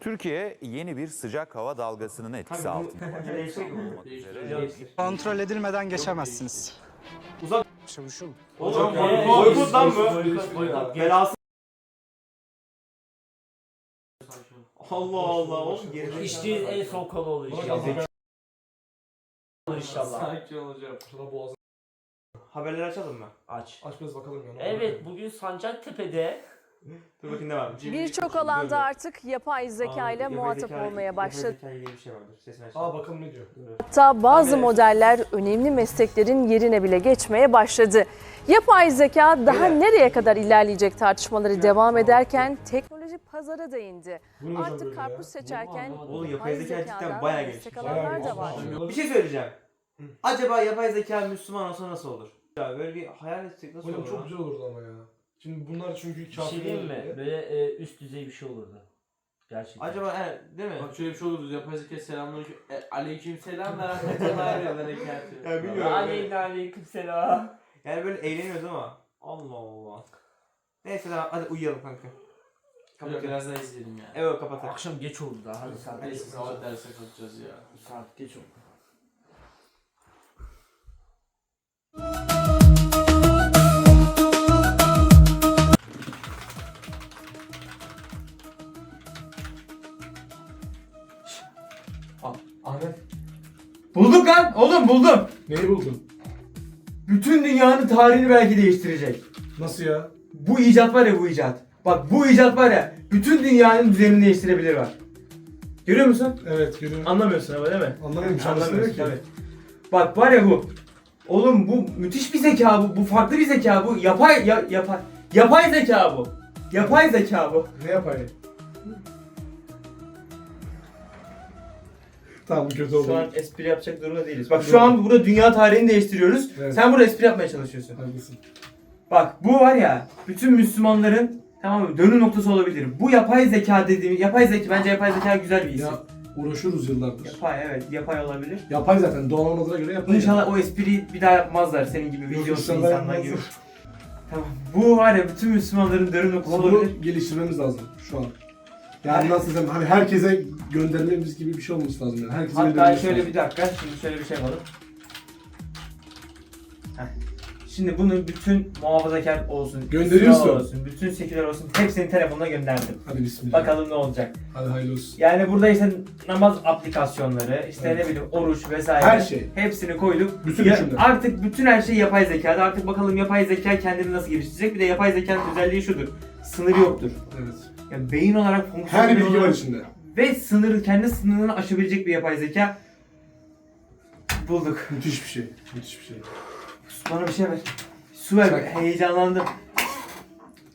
Türkiye yeni bir sıcak hava dalgasının etkisi altında. Kontrol edilmeden geçemezsiniz. Uzak- Çavuşum. Hocam Ee, boykot lan bu. Belası. Allah Allah oğlum geride. İçtiğin en son konu olur inşallah. İnşallah. Şuna Haberleri açalım mı? Aç. aç biraz bakalım. Evet bugün Sancaktepe'de Dur bakayım ne varmış. Birçok alanda artık yapay zeka ile Yapay muhatap zeka- olmaya yapay başladı. zeka ile ilgili bir şey vardır. Sesini aç. Aa bakalım ne diyor. Hatta bazı modeller önemli mesleklerin yerine bile geçmeye başladı. Yapay zeka daha Evet. nereye kadar ilerleyecek tartışmaları devam ederken teknoloji pazara da indi. Bu ne hocam böyle Artık ya? karpuz seçerken Oğlum yapay zeka cidden zekadan bayağı gelişmiş. alanlar da var. Bir şey söyleyeceğim. Acaba yapay zeka Müslüman olsa nasıl olur? Ya böyle bir hayal etsek nasıl Hocam olur? çok lan? güzel olurdu ama ya. Şimdi bunlar çünkü bir şey kafir diyeyim mi? Böyle e, üst düzey bir şey olurdu. Gerçekten. Acaba he, değil mi? Bak şöyle bir şey olurdu. Yapay zeka selamünaleyküm. E, aleyküm selam ve rahmetullahi ve berekatühü. Ya bilmiyorum. Aleyna aleyküm selam. Yani böyle eğleniyoruz ama. Allah Allah. Neyse tamam hadi uyuyalım kanka. Kapatıyorum. biraz daha izleyelim ya. Evet kapatalım. Akşam geç oldu daha. Hadi saat geç Neyse oldu. sabah derse kalkacağız ya. Saat geç oldu. Lan oğlum buldum. Neyi buldun? Bütün dünyanın tarihini belki değiştirecek. Nasıl ya? Bu icat var ya bu icat. Bak bu icat var ya bütün dünyanın düzenini değiştirebilir bak. Görüyor musun? Evet görüyorum. Anlamıyorsun ama değil mi? Anlamıyorum şey Anlamıyorsun anlamıyorum ki. tabii. Bak var ya bu. Oğlum bu müthiş bir zeka bu. Bu farklı bir zeka bu. Yapay ya, yapay yapay zeka bu. Yapay zeka bu. Ne yapayım? Tamam kötü oldu. Şu an espri yapacak durumda değiliz. Bak şu an burada dünya tarihini değiştiriyoruz. Evet. Sen burada espri yapmaya çalışıyorsun. Haklısın. Bak bu var ya bütün Müslümanların tamam mı dönüm noktası olabilir. Bu yapay zeka dediğim yapay zeka bence yapay zeka güzel bir isim. Ya uğraşıyoruz yıllardır. Yapay evet yapay olabilir. Yapay zaten doğal göre yapay. İnşallah o espriyi bir daha yapmazlar senin gibi Yok, videosu insanlar gibi. Tamam. Bu var ya bütün Müslümanların dönüm noktası Ama olabilir. bunu geliştirmemiz lazım şu an. Yani nasıl desem hani herkese göndermemiz gibi bir şey olması lazım yani. Herkese Hatta göndermemiz şöyle lazım. bir dakika şimdi şöyle bir şey yapalım. Heh. Şimdi bunu bütün muhafazakar olsun, Gönderiyorsun. Müslüman olsun, bütün seküler olsun hepsinin telefonuna gönderdim. Hadi bismillah. Bakalım ne olacak. Hadi hayırlı olsun. Yani burada işte namaz aplikasyonları, işte Evet. ne bileyim oruç vesaire. Her şey. Hepsini koyduk. Bütün hükümler. artık bütün her şey yapay zekada. Artık bakalım yapay zeka kendini nasıl geliştirecek. Bir de yapay zekanın özelliği şudur. Sınırı yoktur. Evet. Yani beyin olarak fonksiyonel Her bilgi var içinde. Ve sınırı, kendi sınırını aşabilecek bir yapay zeka bulduk. Müthiş bir şey. Müthiş bir şey. Bana bir şey ver. Su ver. Çak. Heyecanlandım.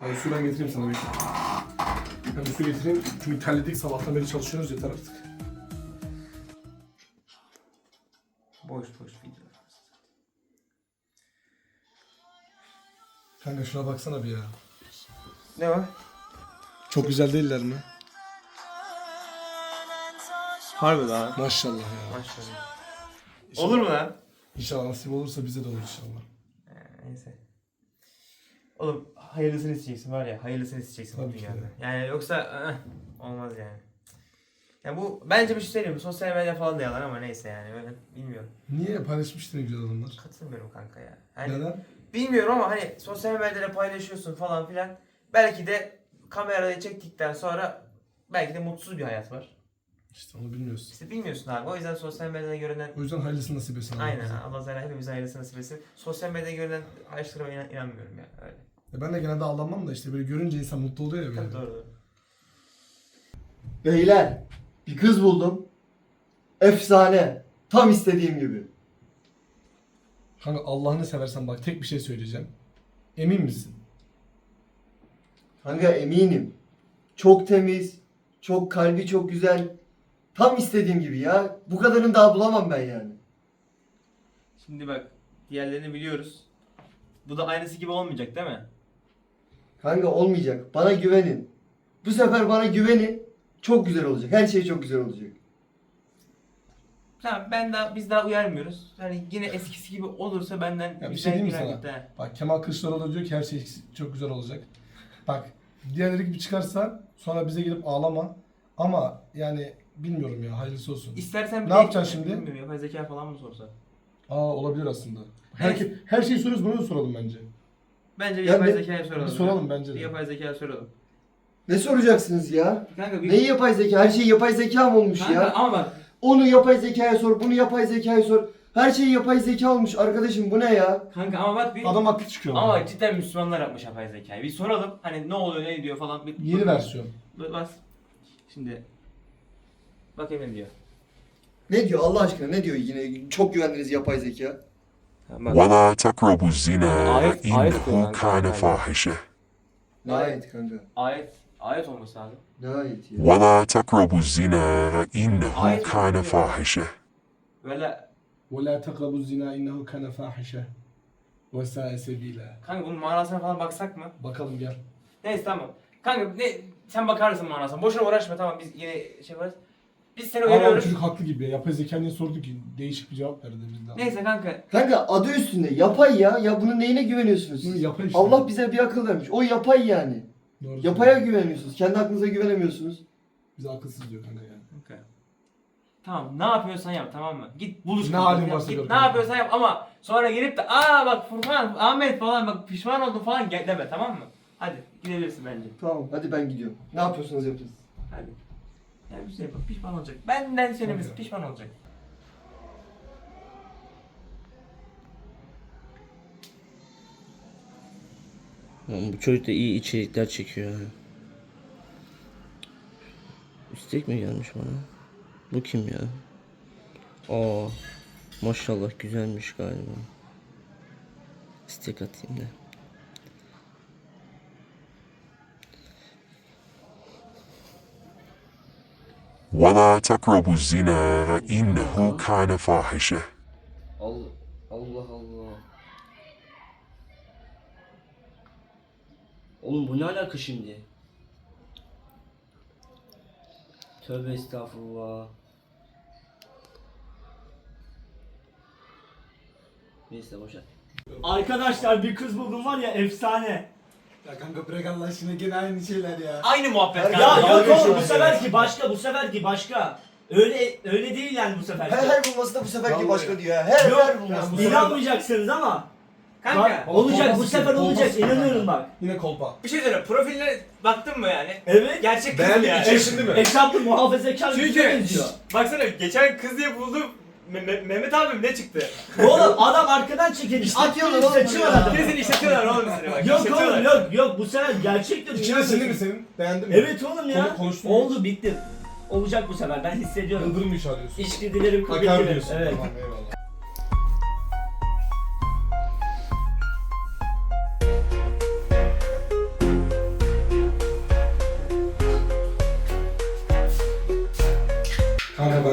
Hadi su ben getireyim sana bekle. Ben bir su getireyim çünkü terledik sabahtan beri çalışıyoruz yeter artık. Boş boş video. Kanka şuna baksana bir ya. Ne var? Çok güzel değiller mi? Harbi lan. Maşallah ya. Maşallah. İnşallah- Olur mu lan? İnşallah nasip olursa bize de olur inşallah. Neyse. Oğlum hayırlısını isteyeceksin var ya hayırlısını isteyeceksin bu Tabii ki dünyada. de. Yani yoksa ıh, olmaz yani. Ya bu bence bir şey söyleyeyim mi? Sosyal medya falan da yalan ama neyse yani öyle bilmiyorum. Niye paylaşmıştır güzel adamlar? Katılmıyorum kanka ya. Hani Neden? bilmiyorum ama hani sosyal medyada paylaşıyorsun falan filan. Belki de kameraya çektikten sonra belki de mutsuz bir hayat var. İşte onu bilmiyorsun. İşte bilmiyorsun abi. O yüzden sosyal medyada görünen O yüzden hayırlısı nasip etsin. Aynen. Allah Teala hepimize hayırlısı nasip etsin. Sosyal medyada görünen araştırmaya inan- inanmıyorum ya. Öyle. Ya ben de genelde ağlamam da işte böyle görünce insan mutlu oluyor ya Tabii böyle. doğru doğru. Beyler, bir kız buldum. Efsane. Tam istediğim gibi. Kanka Allah'ını seversen bak tek bir şey söyleyeceğim. Emin misin? Kanka eminim. Çok temiz, çok kalbi çok güzel. Tam istediğim gibi ya. Bu kadarını daha bulamam ben yani. Şimdi bak diğerlerini biliyoruz. Bu da aynısı gibi olmayacak değil mi? Kanka olmayacak. Bana güvenin. Bu sefer bana güvenin. Çok güzel olacak. Her şey çok güzel olacak. Tamam ben daha biz daha uyarmıyoruz. Hani yine eskisi gibi olursa benden Ya bir güzel şey diyeyim mi sana? gitti. Bak Kemal Kılıçdaroğlu diyor ki her şey çok güzel olacak. Bak diğerleri gibi çıkarsa sonra bize gelip ağlama. Ama yani bilmiyorum ya hayırlısı olsun. İstersen Ne bir- yapacaksın şimdi? Bilmiyorum yapay zeka falan mı sorsa? Aa olabilir aslında. Her, her şeyi soruyoruz bunu da soralım bence. Bence bir Ya yapay ne- zekaya soralım. Bir soralım bence Bir de. yapay zekaya soralım. Ne soracaksınız ya? Kanka bir... Neyi yapay zeka? Her şey yapay zeka mı olmuş Kanka ya? ama bak Onu yapay zekaya sor, bunu yapay zekaya sor. Her şey yapay zeka olmuş arkadaşım bu ne ya? kanka ama bak bir... Adam haklı çıkıyor. Ama ama. bak cidden Müslümanlar yapmış yapay zekayı. Bir soralım hani ne oluyor ne diyor falan. Bir, Yeni versiyon. Bas- Bas. Şimdi. Bak ne diyor. Ne diyor Allah aşkına ne diyor yine çok güvendiniz yapay zeka. Bak. ولا تقربوا الزنا آية- آية إنه كمان كان كان فاحشة Ne ayet kanka? Ayet. Ayet olması lazım. Ne ayet ya? ولا تقربوا الزنا إنه آية كان فاحشة Böyle وَلَا تَقْرَبُوا الزِّنَا إِنَّهُ كَانَ فَاحِشَةً وَسَاءَ سَبِيلًا kanka bunun manasına falan baksak mı? Bakalım gel. Neyse tamam. Kanka ne sen bakarsın manasına. Boşuna uğraşma tamam biz yine şey yaparız. Biz seni Ama uyarıyoruz. çocuk haklı gibi ya. Yapay zeka niye sordu ki? Değişik bir cevap verdi bizden. Neyse kanka. Kanka adı üstünde yapay ya. Ya bunun neyine güveniyorsunuz Bunu siz? yapay işte. Allah bize bir akıl vermiş. O yapay yani. Doğru Yapaya söylüyor. güveniyorsunuz. Kendi aklınıza güvenemiyorsunuz. Bize akılsız diyor kanka yani. Kanka. Tamam ne yapıyorsan yap tamam mı? Git buluş. Ne halin varsa Git gör ne kanka. yapıyorsan yap ama sonra gelip de aa bak Furkan, Ahmet falan bak pişman oldum falan gel deme tamam mı? Hadi gidebilirsin bence. Tamam hadi ben gidiyorum. Ne yapıyorsunuz yapın. Hadi. Ya bir şey bak pişman olacak. Benden söylemesi pişman olacak. Lan bu çocuk da iyi içerikler çekiyor ha. İstek mi gelmiş bana? Bu kim ya? Aa, maşallah güzelmiş galiba. İstek atayım da. ولا تقربوا الزنا إنه كان فاحشة Allah Allah Allah. Oğlum bu ne alaka şimdi? Tövbe estağfurullah. Neyse boşver. Arkadaşlar bir kız buldum var ya efsane. Ya kanka bırak Allah aşkına gene aynı şeyler ya. Aynı muhabbet Ya, kanka. Ya yok oğlum bu seferki başka bu seferki başka. Öyle öyle değil yani bu seferki. Her her bulması da bu seferki Vallahi. başka diyor ya. Her Yok, her bulması. bu İnanmayacaksınız ama. Kanka Bak, olacak bu sefer olacak inanıyorum bak. Yine kolpa. bir şey söyle profiline baktın mı yani? Evet. Gerçek kız Beğendin yani. içerisinde mi? Hesaplı muhafazakar bir Çünkü benziyor. baksana geçen kız diye buldum. Me- Me- Mehmet abim ne çıktı? Oğlum adam arkadan çekilmiş. İşletiyorlar Atıyor oğlum saçı bunu var ya. adam. Kesin işletiyorlar oğlum seni bak. Yok işletiyorlar. oğlum yok yok bu sefer gerçektir. İçine sindi mi senin? Beğendin mi? Evet oğlum ya. Konu- konuştun mu Oldu bitti. Olacak bu sefer ben hissediyorum. Yıldırım mı işarıyorsun? İçgüdülerim Akar kuvvetli. diyorsun. Evet. Tamam eyvallah.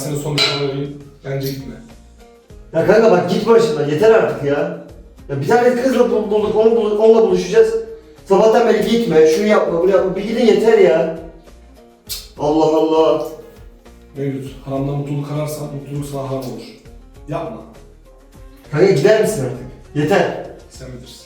Senin son sana vereyim. Bence gitme. Ya kanka bak git başından yeter artık ya. Ya bir tane kızla bul- bulduk onu bulduk onunla buluşacağız. Sabahtan beri gitme şunu yapma bunu yapma bir gidin yeter ya. Cık, Allah Allah. Mevcut. Haramdan mutluluk ararsan mutluluk sana haram olur. Yapma. Kanka gider misin artık? Yeter. Sen bilirsin.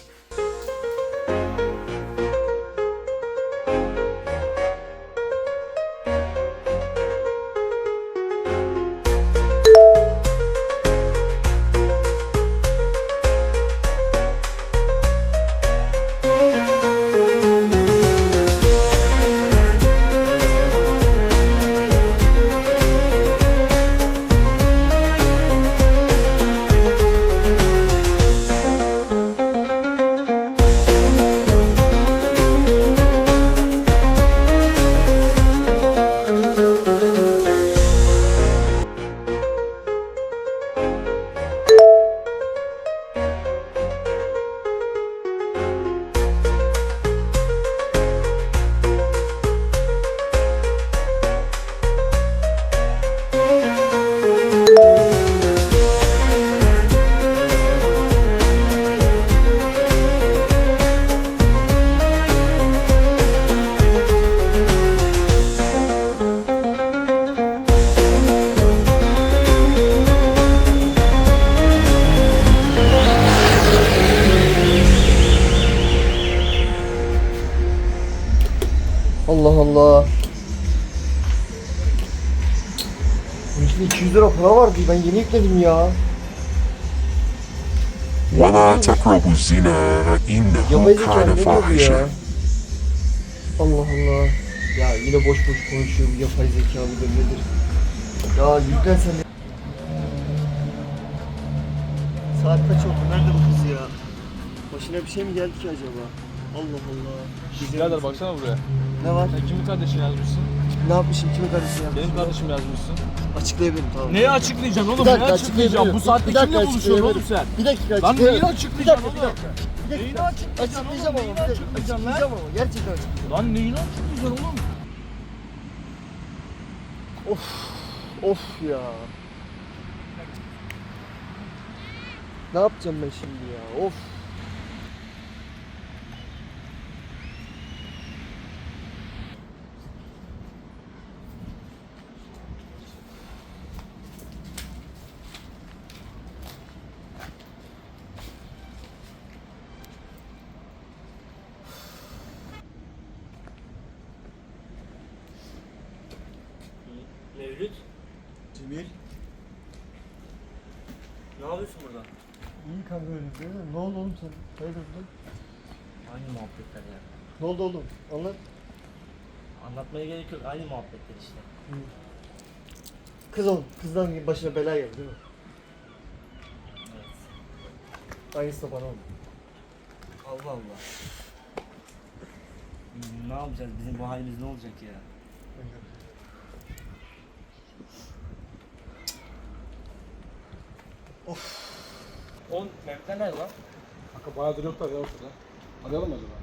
vardı. Ben yeni yükledim ya. ولا تقربوا الزنا إنه Yapay zeka كان ne diyor bu ya? فاحشة Allah Allah. Ya yine boş boş konuşuyor bu yapay zeka mıdır nedir? Ya yüklen sen de. Saat kaç oldu? Nerede bu kız ya? Başına bir şey mi geldi ki acaba? Allah Allah. Birader baksana buraya. Ne var? Sen kimin kardeşini yazmışsın? Ne yapmışım? Kime kardeşim yapmışım? Benim kardeşimi yazmışsın. Açıklayabilirim tamam. Neyi açıklayacaksın oğlum? Neyi açıklayacaksın? Bu saatte kimle buluşuyorsun oğlum sen? Bir dakika Lan neyi açıklayacaksın oğlum? Neyini açıklayacaksın Açıklayacağım oğlum? Neyini açıklayacaksın lan? Gerçekten açıklayacağım. Lan neyini açıklayacaksın oğlum? Of. Of ya. Ne yapacağım ben şimdi ya? Of. İyi kanka öyle değil mi? Ne oldu oğlum sen? Hayırdır? Aynı muhabbetler ya. Ne oldu oğlum? Anlat. Anlatmaya gerek yok. Aynı muhabbetler işte. Kız oğlum. Kızdan başına bela geldi değil mi? Aynısı da bana oldu. Allah Allah. Ne yapacağız? Bizim bu halimiz ne olacak ya? Of. On Mehmetler nerede lan? Kanka bayağıdır yoklar ya ortada. Arayalım mı acaba?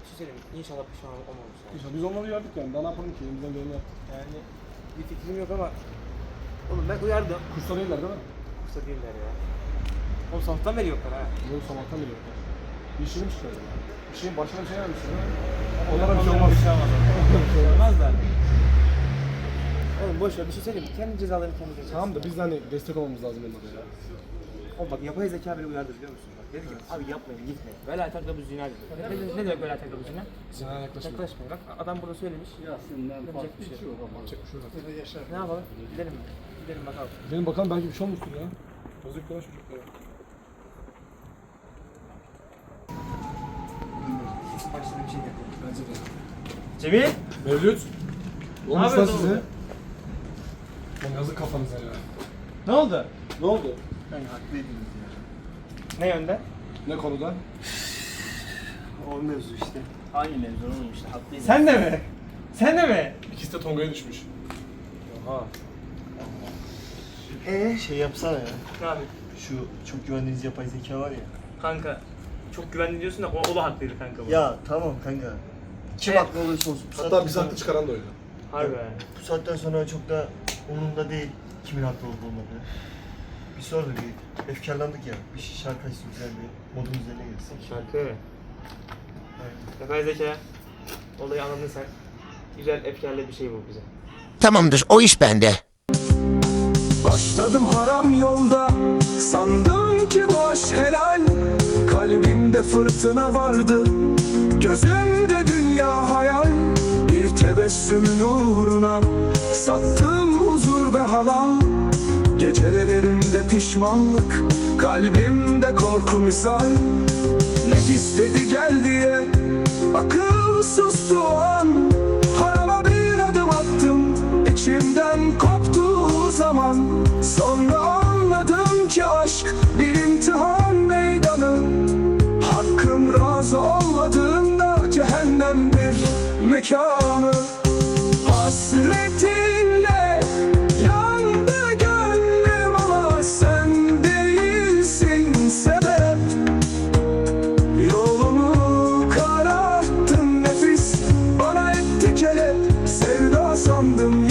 Bir şey söyleyeyim. İnşallah pişman olmamışlar. İşte biz onları yardık yani. Daha ne yapalım ki? Elimizden geleni yaptık. Yani bir fikrim yok ama Oğlum ben uyardım. Kursta değiller değil mi? Kursa değiller ya. Oğlum sabahtan beri yoklar ha. Yok sabahtan beri yoklar. Bir işini mi çıkardı? Bir şeyin başına bir şey vermişsin değil mi? Onlara bir şey olmaz. Olmaz da. Oğlum boş ver bir şey söyleyeyim. Kendi cezalarını kendi geçer. Tamam da biz de hani destek olmamız lazım onlara ya. Oğlum bak yapay zeka beni uyardı biliyor musun? Bak dedi ki abi yapmayın gitmeyin. Vela takla bu zina dedi. Ne, ne, ne demek vela takla bu zina? Zinaya yaklaşma. Yaklaşmayın. Bak adam burada söylemiş. Ya senden Yapacak bir şey yok. Bir şey yok. Ne yapalım? Gidelim mi? Gidelim bakalım. Benim bakalım belki bir şey olmuştur ya. Bozuk konuş çocuklara. Başta bir şey yapalım. Bence de. Cemil! Mevlüt. Ne Olmuş lan size. Oğlum yazık kafanıza ya. Ne oldu? Ne oldu? Ben haklıydınız ya. Ne yönde? Ne konuda? O mevzu işte. Hangi mevzu oğlum işte haklıyım. Sen de mi? Sen de mi? İkisi de Tonga'ya düşmüş. Oha. Ee şey yapsana ya. Ne abi? Şu çok güvendiğiniz yapay zeka var ya. Kanka çok güvenli diyorsun da o, o da haklıydı kanka bu. Ya tamam kanka. Kim Evet. haklı olursa olsun. Bu Hatta saatten bir sonra- saatte çıkaran da öyle. Harbi. Bu saatten sonra çok da umurumda değil kimin haklı olup olmadığı. Bir sonra bir efkarlandık ya. Bir şarkı açsın güzel bir modun üzerine girsin. Şarkı. Aynen. Yapay zeka. Olayı anladın sen. Güzel efkarlı bir şey bu bize. Tamamdır o iş bende. Başladım haram yolda Sandım ki boş helal Kalbimde fırtına vardı Gözümde dünya hayal Bir tebessümün uğruna Sattım huzur ve halal Gecelerimde pişmanlık Kalbimde korku misal. Ne istedi gel diye Akıl sustu o an sandım